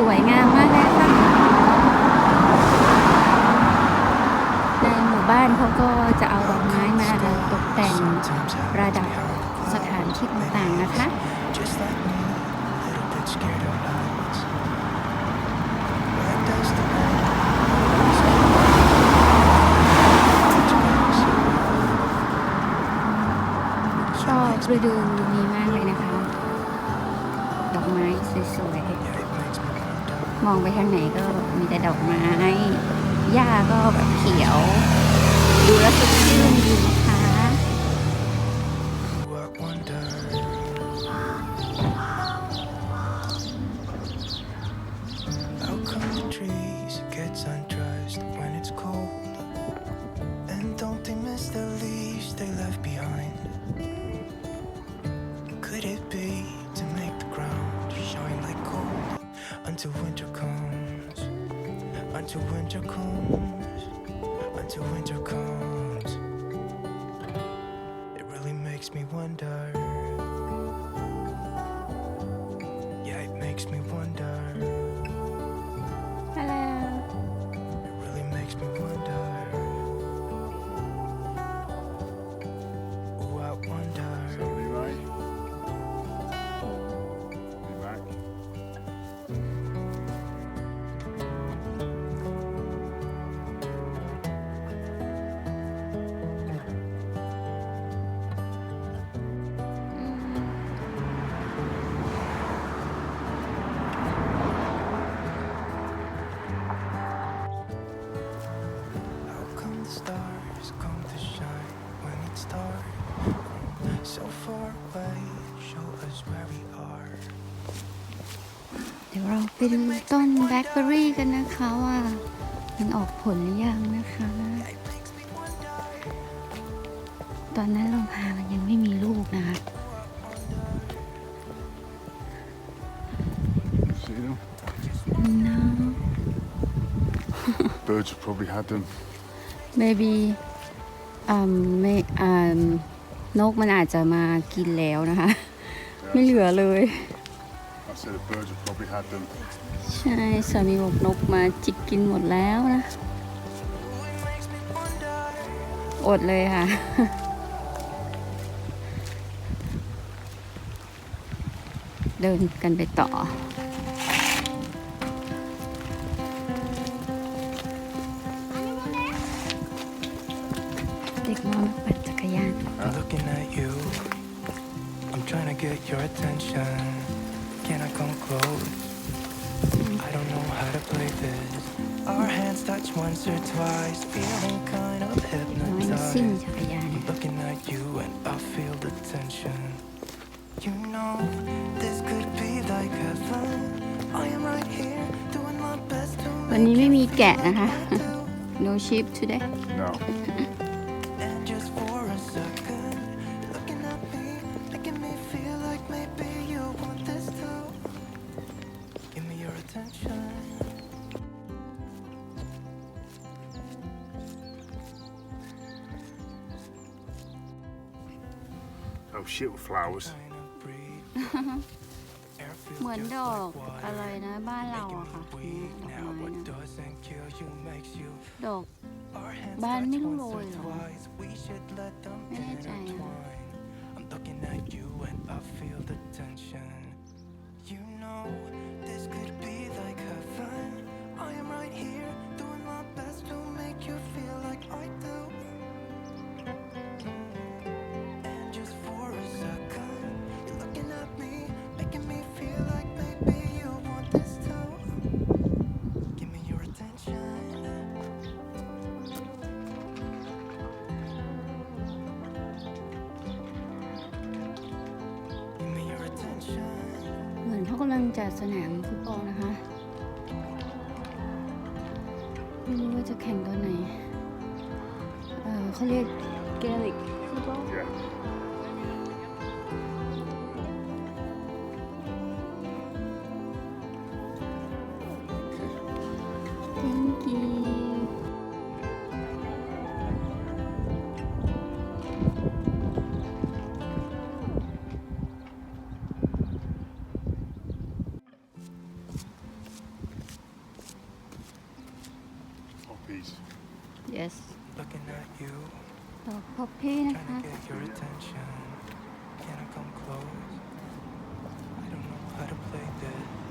สวยงามมากเลยค่ะในหมู่บ้านเขาก็จะเอาดอกไม้มาตกแต่งประดับสถานที่ต่างๆนะคะ ชอบฤดูนี้มากเลยนะคะ ดอกไม้สวยๆมองไปทางไหนก็มีแต่ดอกไม้ หญ้าก็แบบเขียว ดูแล้วสดชื่นดี until winter comes, until winter comes, until winter comes. It really makes me wonder. เดี๋ยวเราไปดูต้นแบล็คเบอรี่กันนะคะว่ามันออกผลหรือยังนะคะ ตอนนั้นลมพามันยังไม่มีลูกนะคะเรอจะ probably had them maybe um may um นกมันอาจจะมากินแล้วนะคะ ไม่เหลือเลย ใช่ สามีบอกนกมาจิกกินหมดแล้วนะ อดเลยค่ะ เดินกันไปต่อ get your attention? Can I come close? I don't know how to play this. Our hands touch once or twice, feeling kind of hypnotized. I'm looking at you and I feel the tension. You know, this could be like heaven. I am right here, doing my best to make วันนี้ไม่มีแกะนะคะ uh-huh. no sheep today no Oh shit with flowers. เหมือนดอกอะไรนะบ้านเราอะค่ะดอกไม้นะดอกบ้านไม่รู้โรยเหรอไม่แน่ใจอะ I'm looking กำลังจัดสนามฟุตบอลนะคะไม่รู้ว่าจะแข่งตอนไหนเออเขาเรียกเกลิกฟุตบอลเ Thank you. พี่นะคะ Can I come close? I don't know how to play this.